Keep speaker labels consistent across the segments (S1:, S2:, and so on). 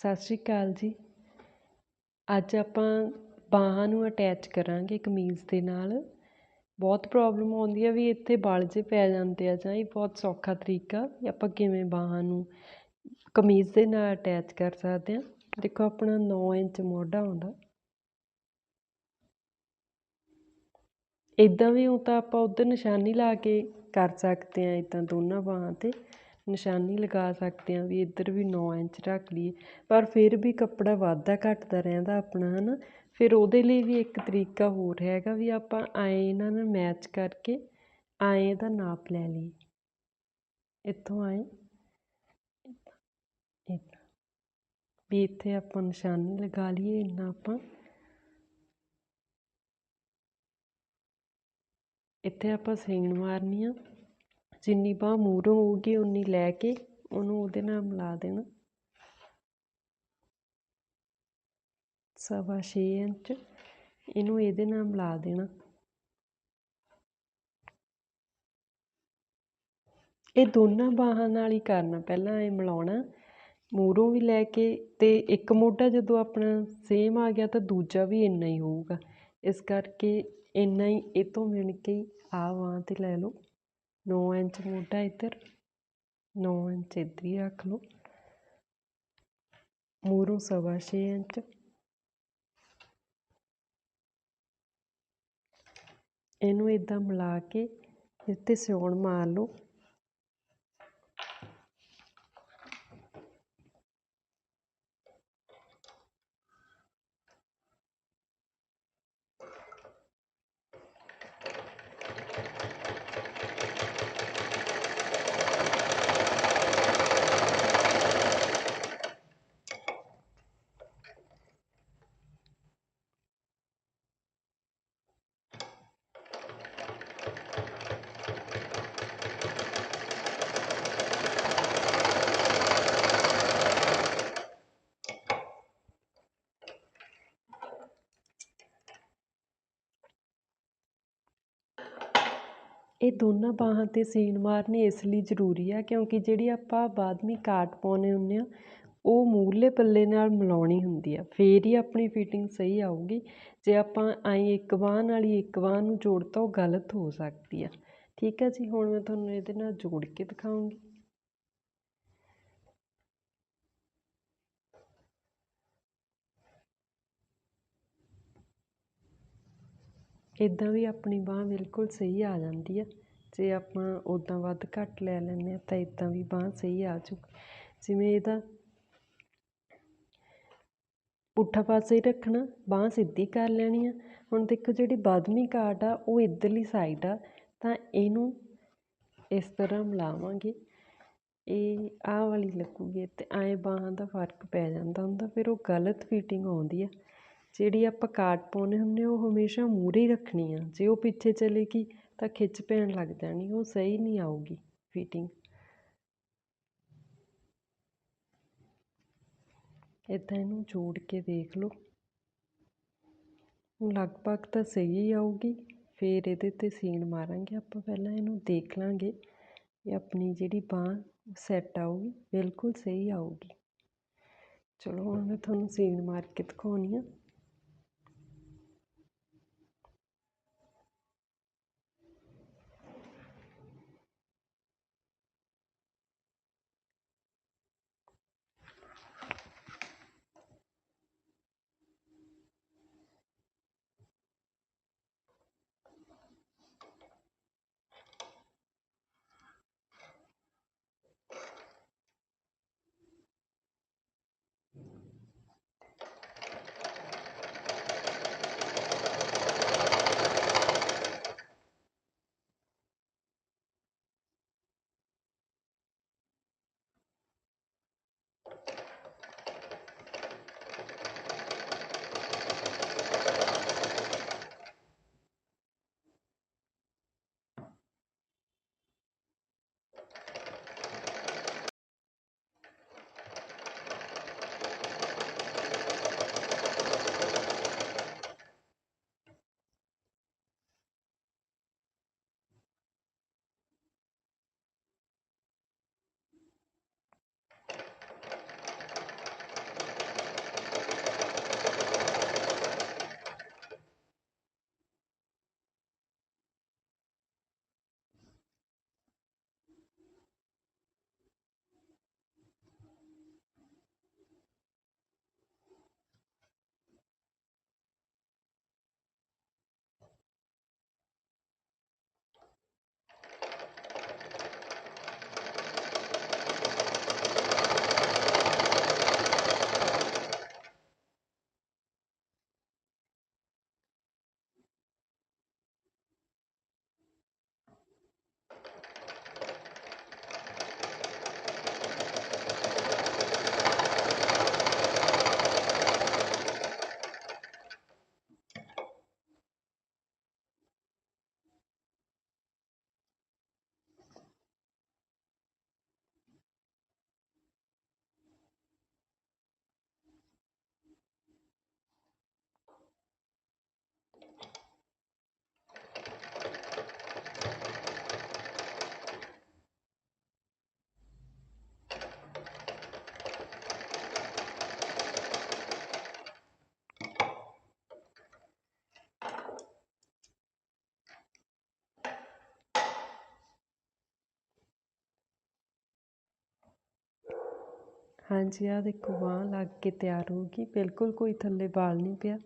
S1: ਸਤਿ ਸ਼੍ਰੀ ਅਕਾਲ ਜੀ। ਅੱਜ ਆਪਾਂ ਬਾਹਾਂ ਨੂੰ ਅਟੈਚ ਕਰਾਂਗੇ ਕਮੀਜ਼ ਦੇ ਨਾਲ। ਬਹੁਤ ਪ੍ਰੋਬਲਮ ਆਉਂਦੀ ਆ ਵੀ ਇੱਥੇ ਵਲ ਜੇ ਪੈ ਜਾਂਦੇ ਆ ਜਾਂ ਇਹ ਬਹੁਤ ਸੌਖਾ ਤਰੀਕਾ ਵੀ ਆਪਾਂ ਕਿਵੇਂ ਬਾਹਾਂ ਨੂੰ ਕਮੀਜ਼ ਦੇ ਨਾਲ ਅਟੈਚ ਕਰ ਸਕਦੇ ਹਾਂ ਦੇਖੋ ਆਪਣਾ 9 ਇੰਚ ਮੋਢਾ ਆਉਂਦਾ। ਇੱਦਾਂ ਵੀ ਹੁਣ ਤਾਂ ਆਪਾਂ ਉੱਧਰ ਨਿਸ਼ਾਨੀ ਲਾ ਕੇ ਕਰ ਸਕਦੇ ਹਾਂ ਇੱਦਾਂ ਦੋਨਾਂ ਬਾਹਾਂ 'ਤੇ। ਨਿਸ਼ਾਨੀ ਲਗਾ ਸਕਦੇ ਹਾਂ ਵੀ ਇੱਧਰ ਵੀ ਨੌ ਇੰਚ ਰੱਖ ਲਈਏ। ਪਰ ਫਿਰ ਵੀ ਕੱਪੜਾ ਵੱਧਦਾ ਘੱਟਦਾ ਰਹਿੰਦਾ ਆਪਣਾ ਹੈ ਨਾ ਫਿਰ ਉਹਦੇ ਲਈ ਵੀ ਇੱਕ ਤਰੀਕਾ ਹੋਰ ਹੈਗਾ ਵੀ ਆਪਾਂ ਐਂ ਇਹਨਾਂ ਨੂੰ ਮੈਚ ਕਰਕੇ ਐਂ ਇਹਦਾ ਨਾਪ ਲੈ ਲਈਏ। ਇੱਥੋਂ ਐਂ ਇੱਦਾਂ ਵੀ ਇੱਥੇ ਆਪਾਂ ਨਿਸ਼ਾਨੀ ਲਗਾ ਲਈਏ, ਇੰਨਾ ਆਪਾਂ। ਇੱਥੇ ਆਪਾਂ ਸੀਣ ਮਾਰਨੀ ਆ। ਜਿੰਨੀ ਬਾਂਹ ਮੂਹਰੋਂ ਹੋਊਗੀ ਉਨੀ ਲੈ ਕੇ ਉਹਨੂੰ ਉਹਦੇ ਨਾਲ ਮਿਲਾ ਦੇਣਾ। ਸਵਾ ਛੇ ਇੰਚ ਇਹਨੂੰ ਇਹਦੇ ਨਾਲ ਮਿਲਾ ਦੇਣਾ। ਇਹ ਦੋਨਾਂ ਬਾਹਾਂ ਨਾਲ ਹੀ ਕਰਨਾ, ਪਹਿਲਾਂ ਇਹ ਮਿਲਾਉਣਾ ਮੂਹਰੋਂ ਵੀ ਲੈ ਕੇ ਤੇ ਇੱਕ ਮੋਢਾ ਜਦੋਂ ਆਪਣਾ ਸੇਮ ਆ ਗਿਆ ਤਾਂ ਦੂਜਾ ਵੀ ਇੰਨਾ ਹੀ ਹੋਊਗਾ। ਇਸ ਕਰਕੇ ਇੰਨਾ ਹੀ, ਇਹ ਤੋਂ ਮਿਣ ਕੇ ਆ ਬਾਂਹ 'ਤੇ ਲੈ ਲਓ। ਨੌ ਇੰਚ ਮੋਢਾ ਇੱਧਰ ਨੌ ਇੰਚ ਇੱਧਰ ਹੀ ਰੱਖ ਲਓ ਮੂਹਰੋਂ ਸਵਾ ਛੇ ਇੰਚ ਇਹਨੂੰ ਇਦਾਂ ਮਿਲਾ ਕੇ ਇੱਥੇ ਸਿਉਣ ਮਾਰ ਲਓ ਇਹ ਦੋਨਾਂ ਬਾਹਾਂ 'ਤੇ ਸੀਨ ਮਾਰਨੀ ਇਸ ਲਈ ਜ਼ਰੂਰੀ ਆ, ਕਿਉਂਕਿ ਜਿਹੜੀ ਆਪਾਂ ਬਾਦਮੀ ਕਾਟ ਪਾਉਂਦੇ ਹੁੰਦੇ ਹਾਂ ਉਹ ਮੂਹਰਲੇ ਪੱਲੇ ਨਾਲ ਮਿਲਾਉਣੀ ਹੁੰਦੀ ਆ। ਫਿਰ ਹੀ ਆਪਣੀ ਫਿਟਿੰਗ ਸਹੀ ਆਊਗੀ, ਜੇ ਆਪਾਂ ਐਂ ਇੱਕ ਬਾਂਹ ਨਾਲ ਹੀ ਇੱਕ ਬਾਂਹ ਨੂੰ ਜੋੜ ਜੋੜਤਾ, ਉਹ ਗਲਤ ਹੋ ਸਕਦੀ ਆ। ਠੀਕ ਆ ਜੀ, ਹੁਣ ਮੈਂ ਤੁਹਾਨੂੰ ਇਹਦੇ ਨਾਲ ਜੋੜ ਕੇ ਦਿਖਾਉਂਗੀ। ਇੱਦਾਂ ਵੀ ਆਪਣੀ ਬਾਂਹ ਬਿਲਕੁਲ ਸਹੀ ਆ ਜਾਂਦੀ ਆ। ਜੇ ਆਪਾਂ ਉੱਦਾਂ ਵੱਧ ਘੱਟ ਲੈ ਲੈਂਦੇ ਹਾਂ ਤਾਂ ਇੱਦਾਂ ਵੀ ਬਾਂਹ ਸਹੀ ਆ ਜੂ ਜਿਵੇਂ ਇਹਦਾ ਪੁੱਠਾ ਪਾਸੇ ਹੀ ਰੱਖਣਾ, ਬਾਂਹ ਸਿੱਧੀ ਕਰ ਲੈਣੀ ਆ। ਹੁਣ ਦੇਖੋ ਜਿਹੜੀ ਬਾਦਮੀ ਕਾਟ ਆ, ਉਹ ਇੱਧਰਲੀ ਸਾਈਡ ਆ, ਤਾਂ ਇਹਨੂੰ ਇਸ ਤਰ੍ਹਾਂ ਮਿਲਾਵਾਂਗੇ। ਇਹ ਆਹ ਵਾਲੀ ਲੱਗੂਗੀ ਅਤੇ ਐਂ ਬਾਹਾਂ ਦਾ ਫ਼ਰਕ ਪੈ ਜਾਂਦਾ ਹੁੰਦਾ, ਫਿਰ ਉਹ ਗਲਤ ਫਿਟਿੰਗ ਆਉਂਦੀ ਆ। ਜਿਹੜੀ ਆਪਾਂ ਕਾਟ ਪਾਉਂਦੇ ਹੁੰਦੇ ਉਹ ਹਮੇਸ਼ਾ ਮੂਹਰੇ ਹੀ ਰੱਖਣੀ ਆ। ਜੇ ਉਹ ਪਿੱਛੇ ਚਲੇਗੀ ਤਾਂ ਖਿੱਚ ਪੈਣ ਲੱਗ ਜਾਣੀ, ਉਹ ਸਹੀ ਨਹੀਂ ਆਊਗੀ ਫਿਟਿੰਗ ਇੱਦਾਂ ਇਹਨੂੰ ਜੋੜ ਕੇ ਦੇਖ ਲਓ। ਲਗਭਗ ਤਾਂ ਸਹੀ ਆਊਗੀ, ਫਿਰ ਇਹਦੇ 'ਤੇ ਸੀਨ ਮਾਰਾਂਗੇ ਆਪਾਂ। ਪਹਿਲਾਂ ਇਹਨੂੰ ਦੇਖ ਲਾਂਗੇ, ਇਹ ਆਪਣੀ ਜਿਹੜੀ ਬਾਂਹ ਸੈੱਟ ਆਊਗੀ, ਬਿਲਕੁਲ ਸਹੀ ਆਊਗੀ। ਚਲੋ ਹੁਣ ਮੈਂ ਤੁਹਾਨੂੰ ਸੀਨ ਮਾਰ ਕੇ ਦਿਖਾਉਣੀ ਆ। ਹਾਂਜੀ, ਆਹ ਦੇਖੋ ਬਾਂਹ ਲੱਗ ਕੇ ਤਿਆਰ ਹੋ ਗਈ। ਬਿਲਕੁਲ ਕੋਈ ਥੱਲੇ ਵਾਲ ਨਹੀਂ ਪਿਆ।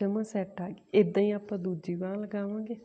S1: ਜਮਾ ਸੈੱਟ ਆ ਗਈ। ਇਦਾਂ ਹੀ ਆਪਾਂ ਦੂਜੀ ਬਾਂਹ ਲਗਾਵਾਂਗੇ।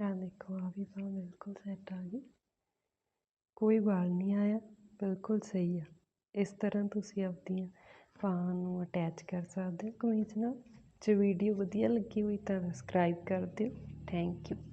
S1: ਆਹ ਦੇਖੋ ਆ ਵੀ ਬਾਂਹ ਬਿਲਕੁਲ ਸੈੱਟ ਆ ਗਈ। ਕੋਈ ਵਾਲ ਨਹੀਂ ਆਇਆ, ਬਿਲਕੁਲ ਸਹੀ ਆ। ਇਸ ਤਰ੍ਹਾਂ ਤੁਸੀਂ ਆਪਦੀਆਂ ਬਾਹਾਂ ਨੂੰ ਅਟੈਚ ਕਰ ਸਕਦੇ ਹੋ ਕਮੀਜ਼ ਨਾਲ। ਜੇ ਵੀਡੀਓ ਵਧੀਆ ਲੱਗੀ ਹੋਈ ਤਾਂ ਸਬਸਕ੍ਰਾਈਬ ਕਰ ਦਿਓ। Thank you